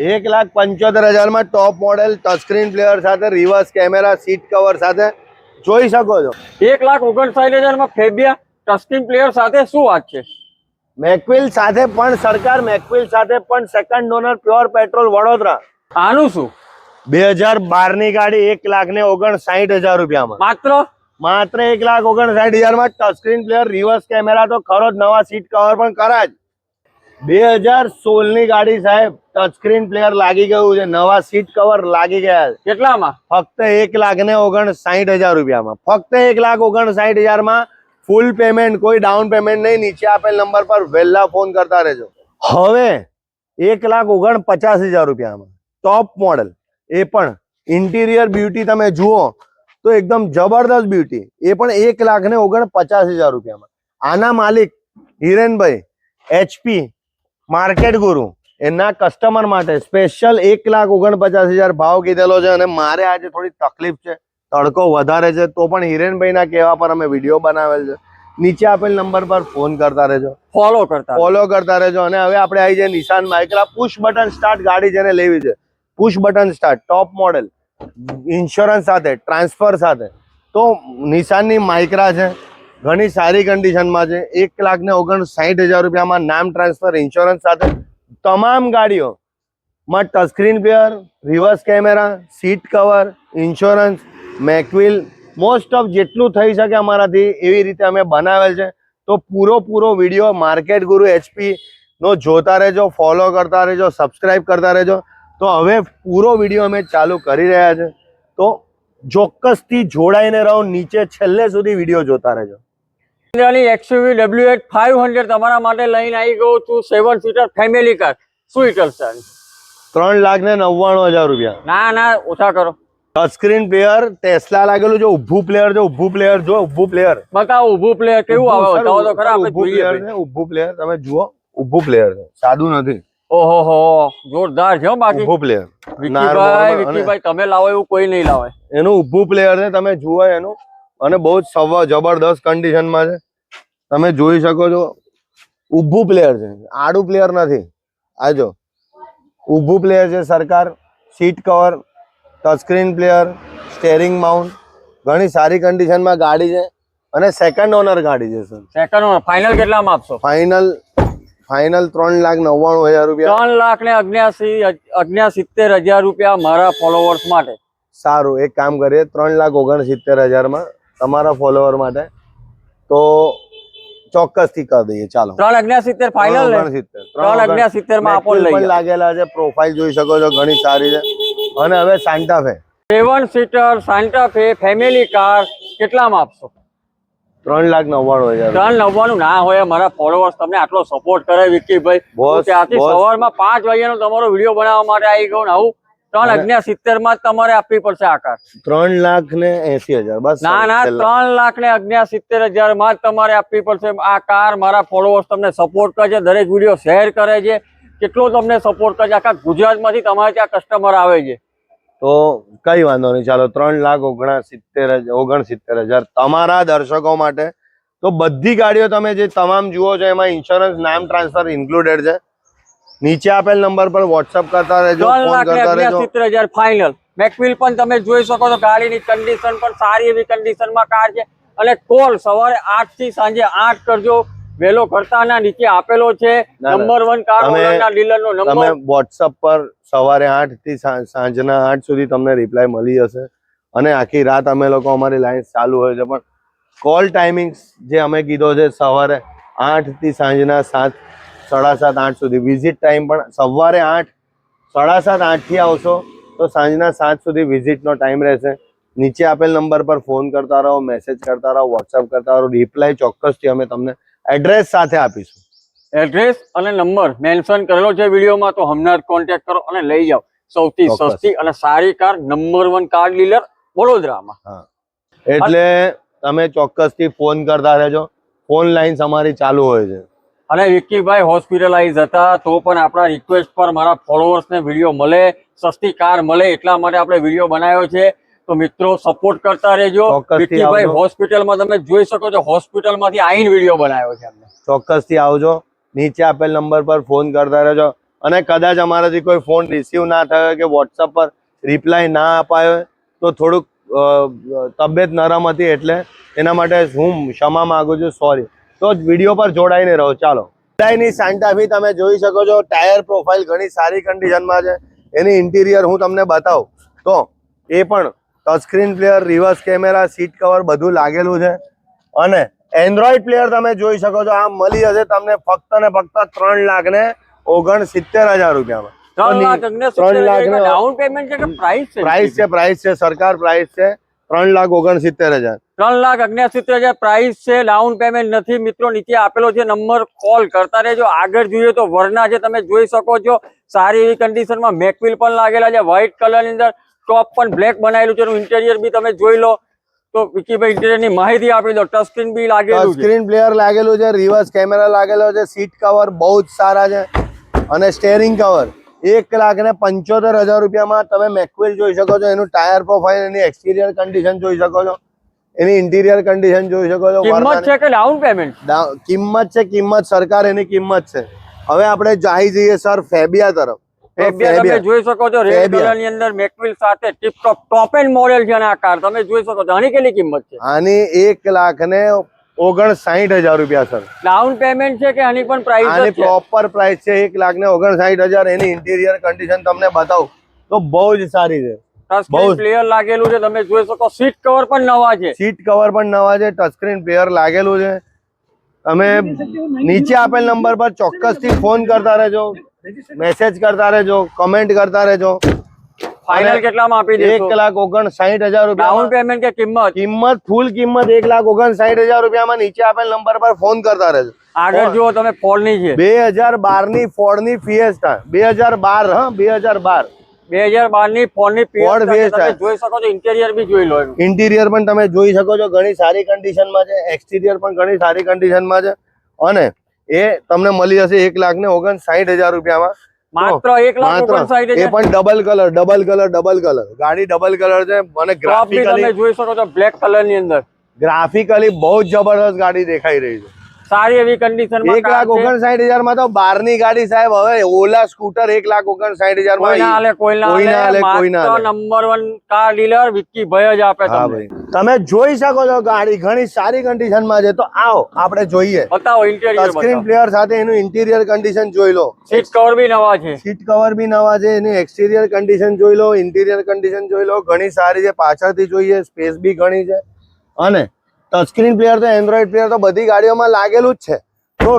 એક લાખ પંચોતેર હજારમાં ટોપ મોડેલ ટચસ્ક્રીન પ્લેયર સાથે રિવર્સ કેમેરા સીટ કવર સાથે. જોઈ શકો છો. એક લાખ ઓગણસાઠ હજારમાં ફેબિયા ટચસ્ક્રીન પ્લેયર સાથે શું વાત છે? મેકવિલ સાથે પણ સરકાર મેકવિલ સાથે પણ second owner pure petrol Vadodara. આનું શું? બે હજાર બારની ગાડી એક લાખ ને ઓગણસાઠ હજાર રૂપિયામાં. માત્ર? માત્ર એક લાખ ઓગણસાઠ હજારમાં ટચસ્ક્રીન પ્લેયર રિવર્સ કેમેરા તો ખરો જ નવા સીટ કવર પણ કરા જ. બે હજાર સોળની ગાડી સાહેબ ટચસ્ક્રીન પ્લેયર લાગી ગયું છે નવા સીટ કવર લાગી ગયા છે. કેટલામાં? ફક્ત એક લાખ ને ઓગણસાઠ હજાર રૂપિયામાં. ફક્ત એક લાખ ઓગણસાઠ હજારમાં ફૂલ પેમેન્ટ કોઈ ડાઉન પેમેન્ટ નહીં નીચે આપેલ નંબર પર વહેલા ફોન કરતા રહેજો. હવે એક લાખ ઓગણ પચાસ હજાર રૂપિયામાં ટોપ મોડલ એ પણ ઇન્ટિરિયર બ્યુટી તમે જુઓ તો એકદમ જબરદસ્ત બ્યુટી એ પણ એક લાખ ને ઓગણ પચાસ હજાર રૂપિયામાં. આના માલિક હિરેનભાઈ એચપી માર્કેટ ગુરુ એના કસ્ટમર માટે સ્પેશિયલ એક લાખ ઓગણપચાસ હજાર ભાવ કીધેલો છે અને મારે આજે થોડી તકલીફ છે તડકો વધારે છે તો પણ હિરેનભાઈના કહેવા પર અમે વીડિયો બનાવેલ છે. નીચે આપેલ નંબર પર ફોન કરતા રહેજો. ફોલો કરતા ફોલો કરતા રહેજો અને હવે આપણે આવી જઈએ નિશાન માઇક્રા પુશ બટન સ્ટાર્ટ ગાડી જેને લેવી છે. Push button start top model insurance સાથે ટ્રાન્સફર સાથે. તો નિશાનની માઇક્રા છે ઘણી સારી કન્ડિશનમાં છે. એક લાખ ને ઓગણસાઠ હજાર રૂપિયામાં નામ ટ્રાન્સફર ઇન્સ્યોરન્સ સાથે. તમામ ગાડીઓ, માં touchscreen player reverse camera seat cover insurance મેકવિલ most of જેટલું થઈ શકે અમારાથી એવી રીતે અમે બનાવેલ છે. તો પૂરો પૂરો વીડિયો માર્કેટ ગુરુ એચપી નો જોતા રહેજો ફોલો કરતા રહેજો સબસ્ક્રાઈબ કરતા રહેજો. તો હવે પૂરો વીડિયો અમે ચાલુ કરી રહ્યા છે. તો ચોક્કસથી જોડાઈને રહો, નીચે છેલ્લે સુધી વીડિયો જોતા રહેજો. મહિન્દ્રાની XUV W eight five hundred તમારા માટે લઈને આવી ગયો છું સેવન સીટર ફેમિલી કાર શું હિટલ ત્રણ લાખ ને નવ્વાણું હજાર રૂપિયા. ના ના ઓછા કરો. ટચસ્ક્રીન પ્લેયર ટેસ્લા લાગેલું જો ઊભું પ્લેયર જો ઊભું પ્લેયર જો ઊભું પ્લેયર બતાવો ઊભું પ્લેયર કેવું આવે? બતાવો તો ખરા આપણે ઊભું પ્લેયર ને છે ઊભું પ્લેયર તમે જુઓ ઊભું પ્લેયર છે સાદું નથી. ઓહો હો જોરદાર છે બાકી. ઊભું પ્લેયર વિકીભાઈ વિકીભાઈ તમે લાવો એવું કોઈ નહીં લાવે. એનું ઊભું પ્લેયર છે તમે જુઓ એનું. અને બહુ જ સવ જબરદસ્ત કન્ડિશનમાં છે. તમે જોઈ શકો છો ઊભું પ્લેયર છે. આડું પ્લેયર નથી. આ જો. ઊભું પ્લેયર છે સરકાર seat cover touchscreen player steering mount ઘણી સારી કન્ડિશનમાં ગાડી છે અને સેકન્ડ ઓનર ગાડી છે સર સેકન્ડ ઓનર ફાઇનલ કેટલામાં આપશો? ફાઇનલ ફાઇનલ ત્રણ લાખ નવ્વાણું હજાર રૂપિયા. ત્રણ લાખ ને અગ્યાસી અગ્યાસિત્તેર હજાર રૂપિયા મારા ફોલોવર્સ માટે. સારું એક કામ કરીએ. ત્રણ લાખ ઓગણસિત્તેર હજારમાં તમારા ફોલોવર માટે. તો ચોક્કસથી કરી દઈએ ચાલો. ત્રણ અગ્યાસિત્તેર ફાઇનલ ફાઈનલ ત્રણ ત્રણ અગ્યાસિત્તેરમાં આપો લઈ લાગેલા છે પ્રોફાઇલ જોઈ શકો છો ઘણી સારી છે. અને હવે Santa Fe seven seater Santa Fe family car કેટલામાં આપશો? ત્રણ લાખ નવ્વાણું હજાર. ત્રણ નવ્વાણું ના હોય મારા ફોલોવર્સ તમને આટલો સપોર્ટ કરે વિકીભાઈ ત્યાંથી સવારમાં પાંચ વાગ્યાનો તમારો વીડિયો બનાવવા માટે આવી ગયો ને આવું. ત્રણ અગ્નિયા સિત્તેરમાં તમારે આપવી પડશે આ કાર. ત્રણ લાખ ને એસી હજાર બસ ના ના ત્રણ લાખ ને અગ્નિયા સિત્તેર હજારમાં તમારે આપવી પડશે. આ કાર મારા ફોલોવર્સ તમને સપોર્ટ કરે છે દરેક વીડિયો શેર કરે છે. કેટલો તમને સપોર્ટ કરે છે આખા ગુજરાતમાંથી તમારે ત્યાં કસ્ટમર આવે છે. તો કઈ વાંધો નહીં. ચાલો ત્રણ લાખ ઓગણસિત્તેર ઓગણસિત્તેર હજાર તમારા દર્શકો માટે. તો બધી ગાડીઓ તમે જે તમામ જુઓ છો એમાં ઇન્સ્યોરન્સ નામ ટ્રાન્સફર ઇન્ક્લુડેડ છે. નીચે આપેલ નંબર પર વોટ્સઅપ કરતા રહેજો ફોન કરતા રહેજો. સિત્તેર હજાર ફાઇનલ મેકવિલ પણ તમે જોઈ શકો છો ગાડીની કન્ડિશન પણ સારી એવી કન્ડિશનમાં કાર છે. અને કોલ સવારે આઠથી સાંજે આઠ કરજો. વેલો કરતાના નીચે આપેલો છે. નંબર વન કાર ઓનરના ડીલર નો તમે નંબર વોટ્સઅપ પર સવારે આઠથી સાંજના આઠ સુધી તમને રિપ્લાય મળી જશે. અને આખી રાત અમે લોકો અમારી લાઈન ચાલુ હોય છે. પણ કોલ ટાઈમિંગ જે અમે કીધો છે સવારે આઠથી સાંજના સાત સાડા સાત આઠ સુધી. વિઝિટ ટાઈમ પણ સવારે આઠ સાડા સાત આઠથી આવશો તો સાંજના સાત સુધી વિઝિટનો ટાઈમ રહેશે. નીચે આપેલ નંબર પર ફોન કરતા રહો મેસેજ કરતા રહો વોટ્સઅપ કરતા રહો રિપ્લાય ચોક્કસથી અમે તમને એડ્રેસ સાથે આપીશું. એડ્રેસ અને નંબર મેન્શન કરેલો છે વિડીયોમાં તો હમણાં કોન્ટેક્ટ કરો અને લઈ જાઓ. સૌથી સસ્તી અને સારી car number one car dealer વડોદરામાં. એટલે તમે ચોક્કસથી ફોન કરતા રહેજો. ફોન લાઈન્સ અમારી ચાલુ હોય છે. અને વિક્કીભાઈ હોસ્પિટલાઇઝ હતા તો પણ આપણા રિક્વેસ્ટ પર મારા ફોલોઅર્સને વીડિયો મળે સસ્તી કાર મળે એટલા માટે આપણે વીડિયો બનાવ્યો છે. તો મિત્રો સપોર્ટ કરતા રહેજો. વિક્કીભાઈ હોસ્પિટલમાં તમે જોઈ શકો છો હોસ્પિટલમાંથી આવીને વીડિયો બનાવ્યો છે અમને. ચોક્કસથી આવજો. નીચે આપેલ નંબર પર ફોન કરતા રહેજો. અને કદાચ અમારાથી કોઈ ફોન રિસીવ ના થયો કે વોટ્સઅપ પર રિપ્લાય ના અપાયો તો થોડુંક તબિયત નરમ હતી એટલે એના માટે હું ક્ષમા માગું છું. સોરી તો વીડિયો પર જોડાઈને રહો. ચાલો. ની સાન્ટાફી તમે જોઈ શકો છો. ટાયર પ્રોફાઇલ ઘણી સારી કન્ડિશનમાં છે. એની ઇન્ટિરિયર હું તમને બતાવું. તો એ પણ touchscreen player reverse camera seat cover બધું લાગેલું છે. અને એન્ડ્રોઈડ પ્લેયર તમે જોઈ શકો છો. આ મળી જશે તમને ફક્ત ને ફક્ત ત્રણ લાખ ને ઓગણ સિત્તેર હજાર રૂપિયામાં. ત્રણ લાખ ડાઉન પેમેન્ટ પ્રાઇસ છે પ્રાઇસ છે? પ્રાઇસ છે સરકાર પ્રાઇસ છે. ત્રણ લાખ ઓગણ સિત્તેર હજાર. ત્રણ લાખ અગ્નેસિત્તેર હજાર પ્રાઇસ છે. ડાઉન પેમેન્ટ નથી. મિત્રો, નીચે આપેલો છે નંબર કોલ કરતા રહેજો. આગળ જોઈએ તો વરના છે. તમે જોઈ શકો છો. સારી એવી કન્ડિશનમાં મેકવિલ પણ લાગેલા છે. વ્હાઇટ કલરની અંદર ટોપ પણ બ્લેક બનાવેલું છે. એનું ઇન્ટેરિયર બી તમે જોઈ લો. તો વિકીભાઈ ઇન્ટેરિયરની માહિતી આપી દો. ટચ બી લાગેલું સ્ક્રીન પ્લેયર લાગેલું છે. રિવર્સ કેમેરા લાગેલો છે. સીટ કવર બહુ જ સારા છે. અને સ્ટેરિંગ કવર એક લાખ ને પંચોતેર હજાર રૂપિયામાં તમે મેકવેલ જોઈ શકો છો. એનું ટાયર પ્રોફાઇલ એની એક્સપિરિયર કન્ડિશન જોઈ શકો છો. એની ઇન્ટિરિયર કન્ડિશન જોઈ શકો છો કિંમત છે કે ડાઉન પેમેન્ટ કિંમત છે કિંમત સરકાર એની કિંમત છે. હવે આપણે જઈ જઈએ સર ફેબિયા તરફ. તમે ફેબિયા. જોઈ શકો છો રેડ ફેબિયા. અંદર મેકવિલ સાથે ટીપ એન્ડ મોડેલ છે આ કાર તમે જોઈ શકો છો આની કેટલી કિંમત છે? આની એક લાખ ને ઓગણ સાઠ હજાર રૂપિયા સર ડાઉન પેમેન્ટ છે કે આની પણ પ્રાઇસ આની છે? પ્રોપર પ્રાઇસ છે એક લાખ ને ઓગણસાઠ હજાર. એની ઇન્ટિરિયર કન્ડિશન તમને બતાવું. તો બહુ જ સારી છે. બહુ જ. પ્લેયર લાગેલું છે તમે જોઈ શકો સીટ કવર પણ નવા છે. સીટ કવર પણ નવા છે ટચસ્ક્રીન પ્લેયર લાગેલું છે. તમે નીચે આપેલ નંબર પર ચોક્કસથી ફોન કરતા રહેજો મેસેજ કરતા રહેજો કમેન્ટ કરતા રહેજો. ફાઇનલ અને કેટલામાં આપી એક દેશો લાખ ઓગણસાઠ હજાર ડાઉન રૂપિયા પેમેન્ટ કે કિંમત? કિંમત ફૂલ કિંમત એક લાખ ઓગણસાઠ હજાર રૂપિયામાં નીચે આપેલ નંબર પર ફોન કરતા રહેજો. આગળ જુઓ તમે ફોલની છે. બે હજાર બારની ફોર્ડની ફિએસ્ટા બે હજાર બાર હા બે હજાર બાર. બે હજાર બારની ફોનની Ford PS જોઈ શકો છો ઇન્ટેરિયર બી જોઈ લો ઇન્ટિરિયર પણ તમે જોઈ શકો છો ઘણી સારી કન્ડિશનમાં છે એક્સટિરિયર પણ ઘણી સારી કન્ડિશનમાં છે. અને એ તમને મળી જશે એક લાખ ને ઓગણ સાહીઠ હજાર રૂપિયામાં. માત્ર એક લાખ એ પણ double colour double colour double colour ગાડી ડબલ કલર છે મને ગ્રાફિકલી જોઈ શકો છો બ્લેક કલરની અંદર. ગ્રાફિકલી બહુ જબરદસ્ત ગાડી દેખાઈ રહી છે. સારી એવી કન્ડિશન એક લાખ ઓગણસાઠ હજારમાં તો બારની ગાડી સાહેબ હવે ઓલા સ્કૂટર એક લાખ ઓગણસાઠ હજારમાં number one car dealer Vicky ભાઈ જ આપે તમને. તમે જોઈ શકો છો ગાડી ઘણી સારી કન્ડિશનમાં છે. તો આવો આપણે જોઈએ. બતાવો ઇન્ટિરિયર સ્ક્રીન પ્લેયર સાથે એનું ઇન્ટિરિયર કન્ડિશન જોઈ લો. સીટ કવર બી નવા છે. સીટ કવર બી નવા છે એની એક્સટીરિયર કન્ડિશન જોઈ લો ઇન્ટિરિયર કન્ડિશન જોઈ લો. ઘણી સારી છે પાછળથી જોઈએ સ્પેસ બી ઘણી છે. અને ટચસ્ક્રીન પ્લેયર તો એન્ડ્રોઈડ પ્લેયર તો બધી ગાડીઓમાં લાગેલું જ છે. તો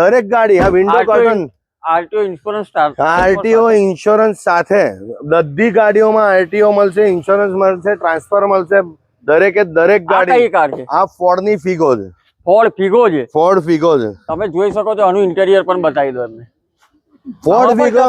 દરેક ગાડી હા window curtain RTO insurance RTO insurance સાથે. બધી ગાડીઓમાં આરટીઓ મળશે ઇન્સ્યોરન્સ મળશે ટ્રાન્સફર મળશે દરેકે દરેક ગાડી. કાર છે? આ ફોર્ડની ફિગો છે. ફોર્ડ ફિગો છે? ફોર્ડ ફિગો છે. તમે જોઈ શકો છો આનું ઇન્ટેરિયર પણ બતાવી દો એમને ફોર્ડ ફિગો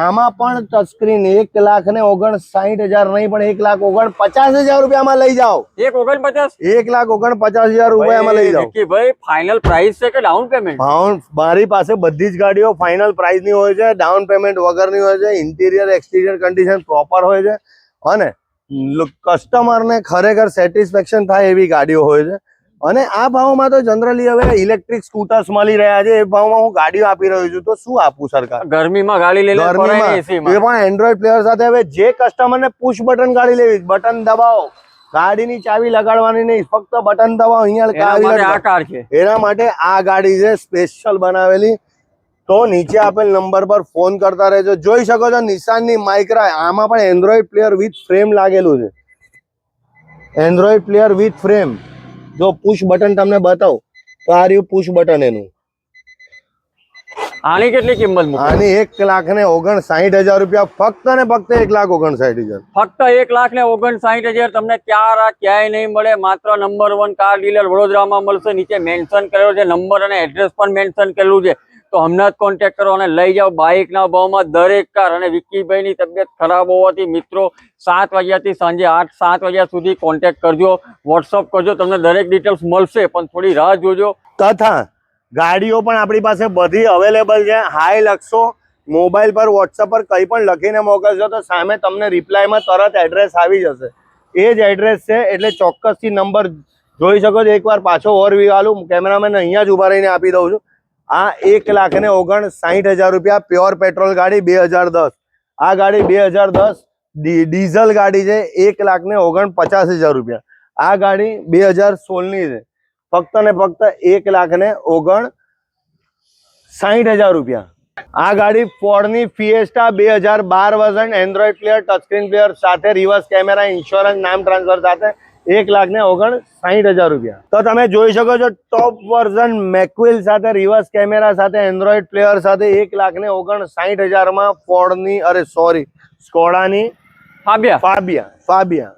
આમાં પણ ટચસ્ક્રીન એક લાખ ને ઓગણસાઠ હજાર નહીં પણ એક લાખ ઓગણ પચાસ હજાર રૂપિયામાં લઈ જાઓ. એક ઓગણપચાસ? એક લાખ ઓગણ પચાસ હજાર રૂપિયામાં લઈ જાઓ. ભાઈ ફાઇનલ પ્રાઇસ છે કે ડાઉન પેમેન્ટ ડાઉન મારી પાસે બધી જ ગાડીઓ ફાઇનલ પ્રાઇસની હોય છે ડાઉન પેમેન્ટ વગરની હોય છે ઇન્ટિરિયર એક્સટિરિયર કન્ડિશન પ્રોપર હોય છે. અને કસ્ટમર ને ખરેખર સેટિસ્ફેક્શન થાય એવી ગાડીઓ હોય છે. અને આ ભાવમાં તો જનરલી હવે ઇલેક્ટ્રિક સ્કૂટર્સ મળી રહ્યા છે. એ ભાવમાં હું ગાડીઓ આપી રહ્યો છું. તો શું આપું સરકાર? ગરમીમાં ગાડી લઈ લે ગરમીમાં. એ પણ એન્ડ્રોઈડ પ્લેયર સાથે હવે જે કસ્ટમરને પુશ બટન ગાડી લેવી બટન દબાવો. ગાડીની ચાવી લગાડવાની નહીં ફક્ત બટન દબાવો અહીંયા એના માટે આ કાર છે. એના માટે આ ગાડી છે સ્પેશિયલ બનાવેલી. તો નીચે આપેલ નંબર પર ફોન કરતા રહેજો. જોઈ શકો છો નિશાનની માઇક્રા આમાં પણ એન્ડ્રોઈડ પ્લેયર વિથ ફ્રેમ લાગેલું છે. એન્ડ્રોઈડ પ્લેયર વિથ ફ્રેમ જો પુશ બટન તમને બતાવું તો આ રહ્યું પુશ બટન એનું. આની કેટલી કિંમત આની એક લાખ ને ઓગણસાઠ હજાર રૂપિયા ફક્ત ને ફક્ત એક લાખ ઓગણસાઠ હજાર. ફક્ત એક લાખ ને ઓગણસાઠ હજાર તમને ક્યાં ક્યાંય નહીં મળે માત્ર નંબર વન કાર ડીલર વડોદરામાં મળશે. નીચે મેન્શન કરેલો છે નંબર અને એડ્રેસ પણ મેન્શન કરેલું છે. તો હમણાં જ કોન્ટેક્ટ કરો અને લઈ જાઓ બાઇકના ભાવમાં દરેક કાર. અને વિક્કીભાઈની તબિયત ખરાબ હોવાથી મિત્રો સાત વાગ્યાથી સાંજે આઠ, સાત વાગ્યા સુધી કોન્ટેક્ટ કરજો. વોટ્સઅપ કરજો. તમને દરેક ડિટેલ્સ મળશે, પણ થોડી રાહ જોજો. તથા ગાડીઓ પણ આપણી પાસે બધી અવેલેબલ છે. હાઈ લખશો મોબાઈલ પર વોટ્સઅપ પર કંઈ પણ લખીને મોકલશો તો સામે તમને રિપ્લાયમાં તરત એડ્રેસ આવી જશે. એ જ એડ્રેસ છે, એટલે ચોક્કસથી નંબર જોઈ શકો છો. એકવાર પાછો ઓવરવ્યુ આલું કેમેરામેન અહીંયા જ ઊભા રહીને આપી દઉં છું. આ એક લાખ ને ઓગણ સાહીઠ હજાર રૂપિયા પ્યોર પેટ્રોલ ગાડી બે હજાર દસ. આ ગાડી બે હજાર દસ ડીઝલ ગાડી છે, એક લાખ ને ઓગણ પચાસ હજાર રૂપિયા. આ ગાડી બે હજાર સોળની છે. ફક્ત ને ફક્ત એક લાખ ને ઓગણ સાહીઠ હજાર રૂપિયા. આ ગાડી ફોર્ડની ફિએસ્ટા બે હજાર બાર version android player touchscreen player સાથે રિવર્સ કેમેરા ઇન્સ્યોરન્સ નામ ટ્રાન્સફર સાથે એક લાખ ને ઓગણ સાહીઠ હજાર રૂપિયા. તો તમે જોઈ શકો છો ટોપ વર્ઝન મેકવિલ સાથે રિવર્સ કેમેરા સાથે એન્ડ્રોઈડ પ્લેયર સાથે એક લાખ ને ઓગણ સાહીઠ હજારમાં ફોર્ડની અરે સોરી સ્કોડાની ફાબ્યા. Fabia Fabia.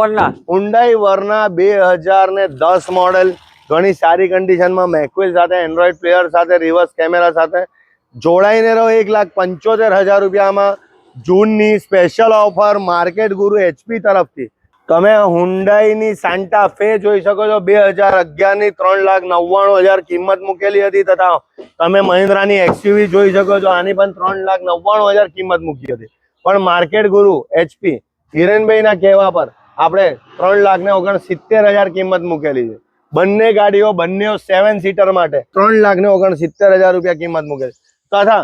વરના હુન્ડાઈ વર્ના બે હજાર ને દસ મોડેલ ઘણી સારી કન્ડિશનમાં મેકવિલ સાથે એન્ડ્રોઈડ પ્લેયર સાથે રિવર્સ કેમેરા સાથે. જોડાઈને રહો એક લાખ પંચોતેર હજાર રૂપિયામાં. જૂનની special offer market Guru HP તરફથી. તમે હુન્ડાઈની સાન્ટા ફે જોઈ શકો છો. બે હજાર અગિયારની ત્રણ લાખ નવ્વાણું હજાર કિંમત મૂકેલી હતી તથા તમે મહિન્દ્રાની એક્સયુવી જોઈ શકો છો. આની પણ ત્રણ લાખ નવ્વાણું હજાર કિંમત મૂકી હતી. પણ માર્કેટ ગુરુ એચપી હિરેનભાઈના કહેવા પર આપણે ત્રણ લાખ ને ઓગણ સિત્તેર હજાર કિંમત મૂકેલી છે. બંને ગાડીઓ, બંને સેવન સીટર માટે ત્રણ લાખ ને ઓગણ સિત્તેર હજાર રૂપિયા કિંમત મૂકેલી તથા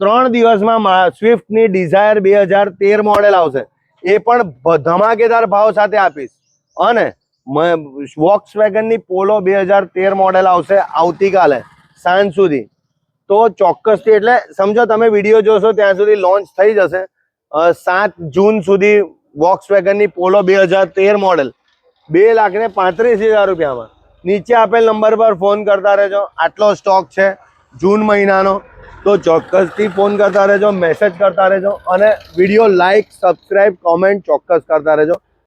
ત્રણ દિવસમાં સ્વિફ્ટની ડિઝાયર બે હજાર તેર મોડેલ આવશે. એ પણ ધમાકેદાર ભાવ સાથે આપીશ. અને વોક્સ વેગનની પોલો બે હજાર તેર મોડેલ આવશે આવતીકાલે, સાંજ સુધી. તો ચોક્કસથી એટલે સમજો તમે વીડિયો જોશો ત્યાં સુધી લોન્ચ થઈ જશે. સાત જૂન સુધી વોક્સ વેગનની પોલો બે હજાર તેર મોડેલ. બે લાખ ને પાંત્રીસ હજાર રૂપિયામાં. નીચે આપેલ નંબર પર ફોન કરતા રહેજો. આટલો સ્ટોક છે જૂન મહિનાનો. તો ચોક્કસથી ફોન કરતા રહેજો મેસેજ કરતા રહેજો અને વીડિયો લાઈક સબસ્ક્રાઈબ કોમેન્ટ ચોક્કસ કરતા રહેજો.